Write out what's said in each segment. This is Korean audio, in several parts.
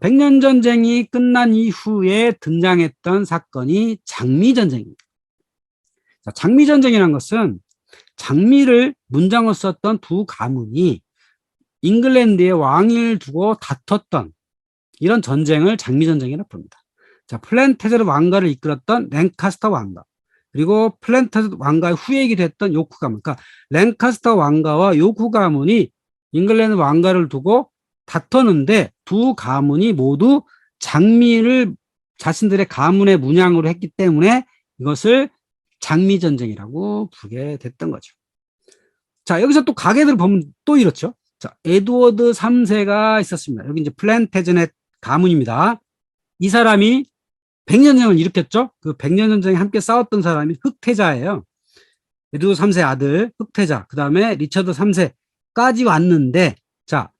백년 전쟁이 끝난 이후에 등장했던 사건이 장미 전쟁입니다. 자, 장미 전쟁이라는 것은 장미를 문장으로 썼던 두 가문이 잉글랜드의 왕위를 두고 다퉜던 이런 전쟁을 장미 전쟁이라고 부릅니다. 자, 플랜테드 왕가를 이끌었던 랭카스터 왕가 그리고 플랜테드 왕가의 후예이기도 했던 요크 가문. 그러니까 랭카스터 왕가와 요크 가문이 잉글랜드 왕가를 두고 다퉜는데 두 가문이 모두 장미를 자신들의 가문의 문양으로 했기 때문에 이것을 장미 전쟁이라고 부르게 됐던 거죠. 자, 여기서 또 가게들을 보면 또 이렇죠. 자, 에드워드 3세가 있었습니다. 여기 이제 플랜테즈넷 가문입니다. 이 사람이 백년전쟁을 일으켰죠. 그 백년전쟁에 함께 싸웠던 사람이 흑태자예요. 에드워드 3세 아들 흑태자. 그 다음에 리처드 3세까지 왔는데 자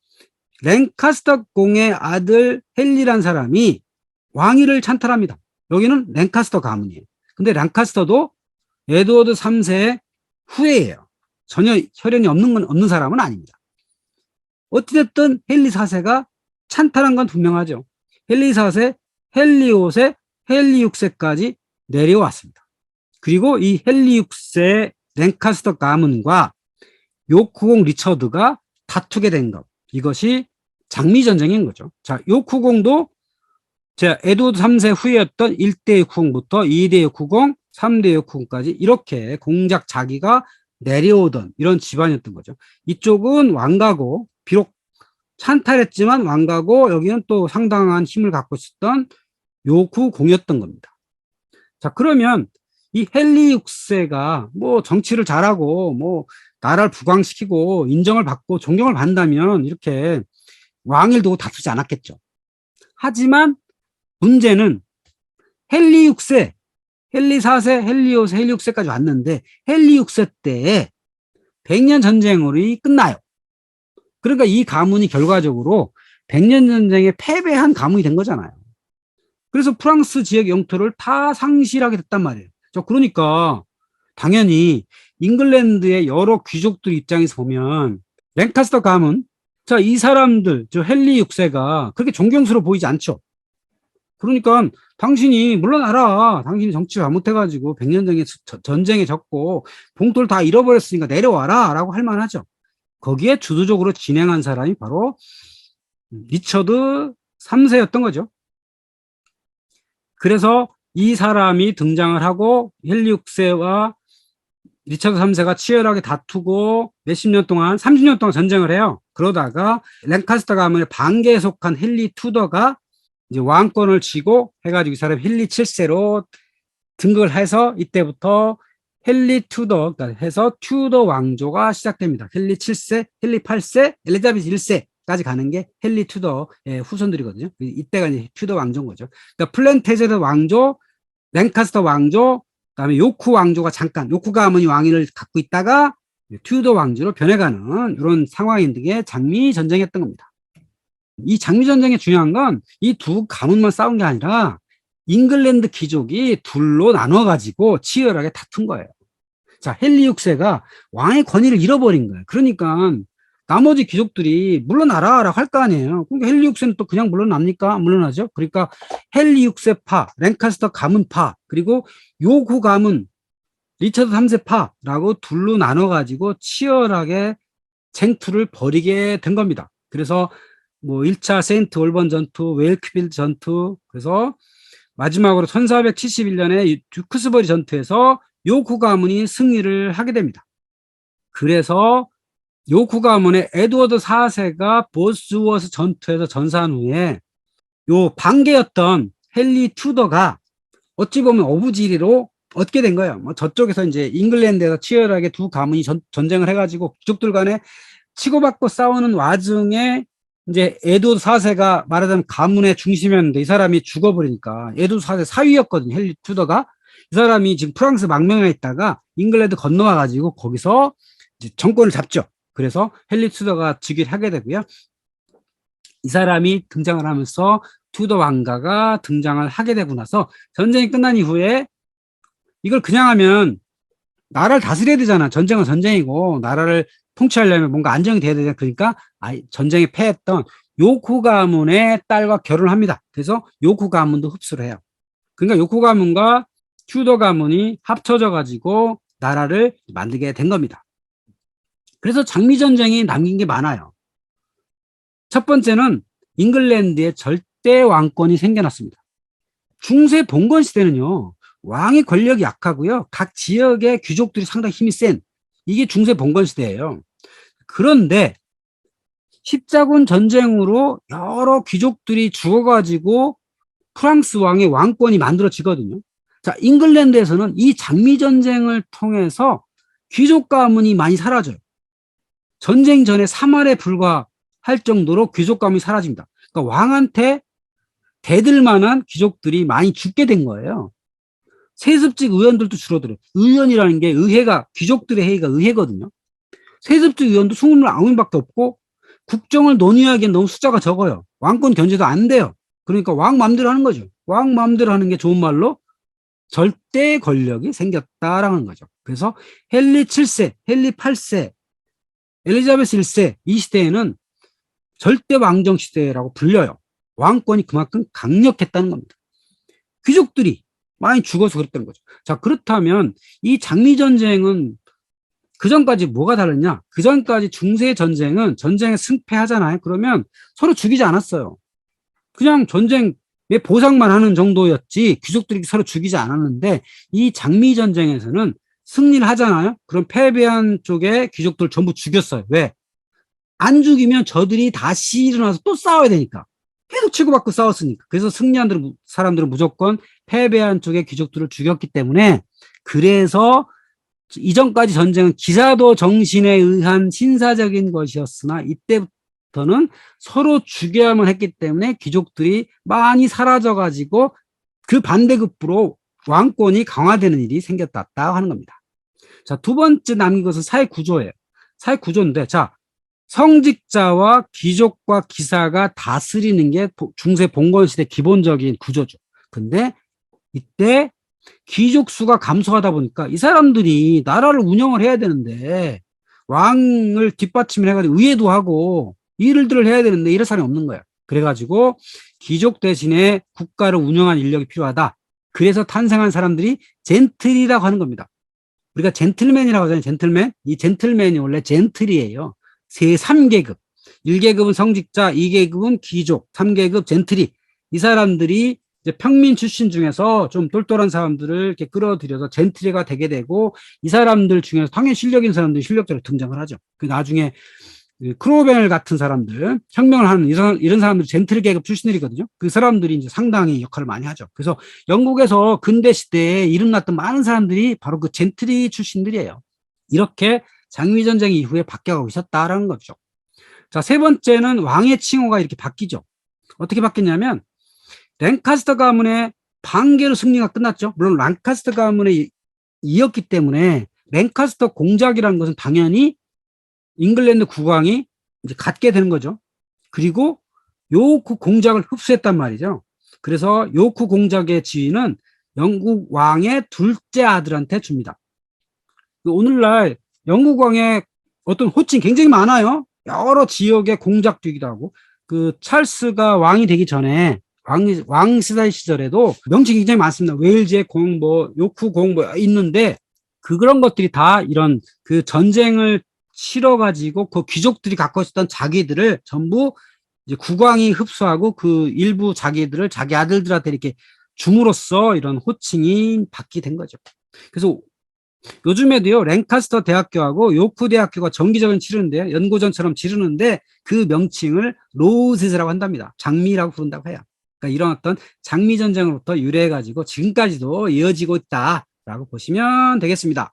랭카스터 공의 아들 헨리란 사람이 왕위를 찬탈합니다. 여기는 랭카스터 가문이에요. 근데 랭카스터도 에드워드 3세의 후예예요. 전혀 혈연이 없는 건 없는 사람은 아닙니다. 어찌됐든 헨리 4세가 찬탈한 건 분명하죠. 헨리 4세, 헨리 5세, 헨리 6세까지 내려왔습니다. 그리고 이 헨리 6세 랭카스터 가문과 요크공 리처드가 다투게 된 것. 이것이 장미 전쟁인 거죠. 자, 요크공도 제 에드워드 3세 후였던 1대 요크공부터 2대 요크공, 3대 요크공까지 이렇게 공작 자기가 내려오던 이런 집안이었던 거죠. 이쪽은 왕가고 비록 찬탈했지만 왕가고 여기는 또 상당한 힘을 갖고 있었던 요구공이었던 겁니다. 자, 그러면 이 헨리 6세가 뭐 정치를 잘하고 뭐 나라를 부강시키고 인정을 받고 존경을 받는다면 이렇게 왕을 두고 다투지 않았겠죠. 하지만 문제는 헨리 6세, 헨리 4세, 헨리 5세, 헨리 6세까지 왔는데 헨리 6세 때에 백년 전쟁으로 끝나요. 그러니까 이 가문이 결과적으로 백년 전쟁에 패배한 가문이 된 거잖아요. 그래서 프랑스 지역 영토를 다 상실하게 됐단 말이에요. 저 그러니까 당연히 잉글랜드의 여러 귀족들 입장에서 보면 랭카스터 가문 자 이 사람들 저 헨리 6세가 그렇게 존경스러워 보이지 않죠. 그러니까 당신이 물러나라. 당신이 정치 잘못해가지고 백년전쟁에 전쟁에 졌고 봉토를 다 잃어버렸으니까 내려와라 라고 할 만하죠. 거기에 주도적으로 진행한 사람이 바로 리처드 3세였던 거죠. 그래서 이 사람이 등장을 하고 헨리 6세와 리처드 3세가 치열하게 다투고 몇십 년 동안 30년 동안 전쟁을 해요. 그러다가 랭카스터 가문의 반계에 속한 헨리 투더가 이제 왕권을 쥐고 해가지고 이 사람 헨리 7세로 등극을 해서 이때부터 헨리 투더 그러니까 해서 튜더 왕조가 시작됩니다. 헨리 7세, 헨리 8세, 엘리자베스 1세까지 가는 게 헨리 투더의 후손들이거든요. 이때가 이제 튜더 왕조인 거죠. 그러니까 플랜테제드 왕조, 랭카스터 왕조, 그 다음에 요쿠 왕조가 잠깐 요쿠 가문이 왕위를 갖고 있다가 튜더 왕조로 변해가는 이런 상황인 게 장미 전쟁이었던 겁니다. 이 장미 전쟁의 중요한 건 이 두 가문만 싸운 게 아니라 잉글랜드 귀족이 둘로 나눠가지고 치열하게 다툰 거예요. 자, 헨리 6세가 왕의 권위를 잃어버린 거예요. 그러니까 나머지 귀족들이 물러나라라고 할 거 아니에요. 그러니까 헨리 6세는 또 그냥 물러납니까? 물러나죠. 그러니까 헨리 6세파, 랭카스터 가문 파, 그리고 요구 가문, 리처드 3세파라고 둘로 나눠가지고 치열하게 쟁투를 벌이게 된 겁니다. 그래서 뭐 1차 세인트 올번 전투, 웨일크빌 전투, 그래서 마지막으로 1471년에 듀크스버리 전투에서 요쿠 가문이 승리를 하게 됩니다. 그래서 요쿠 가문의 에드워드 4세가 보스워스 전투에서 전사한 후에 요 반계였던 헨리 투더가 어찌 보면 어부지리로 얻게 된 거예요. 뭐 저쪽에서 이제 잉글랜드에서 치열하게 두 가문이 전, 전쟁을 해가지고 귀족들 간에 치고받고 싸우는 와중에 이제 에드워드 4세가 말하자면 가문의 중심이었는데 이 사람이 죽어버리니까 에드워드 4세 사위였거든요. 헨리 투더가. 이 사람이 지금 프랑스 망명에 있다가 잉글랜드 건너와 가지고 거기서 이제 정권을 잡죠. 그래서 헨리 투더가 즉위를 하게 되고요. 이 사람이 등장을 하면서 투더 왕가가 등장을 하게 되고 나서 전쟁이 끝난 이후에 이걸 그냥 하면 나라를 다스려야 되잖아. 전쟁은 전쟁이고 나라를 통치하려면 뭔가 안정이 돼야 되잖아. 그러니까 전쟁에 패했던 요코 가문의 딸과 결혼을 합니다. 그래서 요코 가문도 흡수를 해요. 그러니까 요코 가문과 튜더 가문이 합쳐져 가지고 나라를 만들게 된 겁니다. 그래서 장미 전쟁이 남긴 게 많아요. 첫 번째는 잉글랜드에 절대 왕권이 생겨났습니다. 중세 봉건 시대는요. 왕의 권력이 약하고요. 각 지역의 귀족들이 상당히 힘이 센 이게 중세 봉건 시대예요. 그런데 십자군 전쟁으로 여러 귀족들이 죽어가지고 프랑스 왕의 왕권이 만들어지거든요. 자, 잉글랜드에서는 이 장미 전쟁을 통해서 귀족 가문이 많이 사라져요. 전쟁 전에 3할에 불과할 정도로 귀족 가문이 사라집니다. 그러니까 왕한테 대들 만한 귀족들이 많이 죽게 된 거예요. 세습직 의원들도 줄어들어요. 의원이라는 게 의회가 귀족들의 회의가 의회거든요. 세습직 의원도 29명밖에 없고 국정을 논의하기엔 너무 숫자가 적어요. 왕권 견제도 안 돼요. 그러니까 왕 마음대로 하는 거죠. 왕 마음대로 하는 게 좋은 말로 절대 권력이 생겼다라는 거죠. 그래서 헨리 7세, 헨리 8세, 엘리자베스 1세 이 시대에는 절대 왕정 시대라고 불려요. 왕권이 그만큼 강력했다는 겁니다. 귀족들이 많이 죽어서 그랬다는 거죠. 자, 그렇다면 이 장미 전쟁은 그 전까지 뭐가 다르냐? 그 전까지 중세 전쟁은 전쟁에 승패하잖아요. 그러면 서로 죽이지 않았어요. 그냥 전쟁에 보상만 하는 정도였지 귀족들이 서로 죽이지 않았는데 이 장미 전쟁에서는 승리를 하잖아요. 그럼 패배한 쪽에 귀족들 전부 죽였어요. 왜? 안 죽이면 저들이 다시 일어나서 또 싸워야 되니까. 계속 치고받고 싸웠으니까. 그래서 승리한 사람들은 무조건 패배한 쪽의 귀족들을 죽였기 때문에 그래서 이전까지 전쟁은 기사도 정신에 의한 신사적인 것이었으나 이때부터는 서로 죽여야만 했기 때문에 귀족들이 많이 사라져 가지고 그 반대급부로 왕권이 강화되는 일이 생겼다 하는 겁니다. 자, 두 번째 남긴 것은 사회 구조예요. 사회 구조인데 자, 성직자와 귀족과 기사가 다스리는 게 중세 봉건 시대 기본적인 구조죠. 근데 이때 귀족 수가 감소하다 보니까 이 사람들이 나라를 운영을 해야 되는데 왕을 뒷받침을 해가지고 의회도 하고 일들을 해야 되는데 이럴 사람이 없는 거야. 그래가지고 귀족 대신에 국가를 운영한 인력이 필요하다. 그래서 탄생한 사람들이 젠틀이라고 하는 겁니다. 우리가 젠틀맨이라고 하잖아요. 젠틀맨. 이 젠틀맨이 원래 젠틀이에요. 세 3계급. 1계급은 성직자, 2계급은 귀족, 3계급 젠틀이. 이 사람들이 이제 평민 출신 중에서 좀 똘똘한 사람들을 이렇게 끌어들여서 젠트리가 되게 되고 이 사람들 중에서 당연히 실력 있는 사람들이 실력적으로 등장을 하죠. 그 나중에 그 크로벤 같은 사람들, 혁명을 하는 이런, 이런 사람들 젠틀 계급 출신들이거든요. 그 사람들이 이제 상당히 역할을 많이 하죠. 그래서 영국에서 근대 시대에 이름 났던 많은 사람들이 바로 그 젠트리 출신들이에요. 이렇게 장미 전쟁 이후에 바뀌어가고 있었다라는 거죠. 자, 세 번째는 왕의 칭호가 이렇게 바뀌죠. 어떻게 바뀌냐면 랭카스터 가문의 반개로 승리가 끝났죠. 물론 랑카스터 가문의 이었기 때문에 랭카스터 공작이라는 것은 당연히 잉글랜드 국왕이 이제 갖게 되는 거죠. 그리고 요크 공작을 흡수했단 말이죠. 그래서 요크 공작의 지위는 영국 왕의 둘째 아들한테 줍니다. 오늘날 영국 왕의 어떤 호칭 굉장히 많아요. 여러 지역의 공작되기도 하고 그 찰스가 왕이 되기 전에 왕, 왕 시대 시절에도 명칭이 굉장히 많습니다. 웨일즈의 공, 뭐, 요크 공, 뭐, 있는데, 그 그런 것들이 다 이런 그 전쟁을 치러가지고 그 귀족들이 갖고 있었던 자기들을 전부 이제 국왕이 흡수하고 그 일부 자기들을 자기 아들들한테 이렇게 줌으로써 이런 호칭이 받게 된 거죠. 그래서 요즘에도요, 랭카스터 대학교하고 요크 대학교가 정기적인 치르는데, 연고전처럼 치르는데, 그 명칭을 로즈라고 한답니다. 장미라고 부른다고 해요. 그러니까 이런 어떤 장미 전쟁으로부터 유래해 가지고 지금까지도 이어지고 있다라고 보시면 되겠습니다.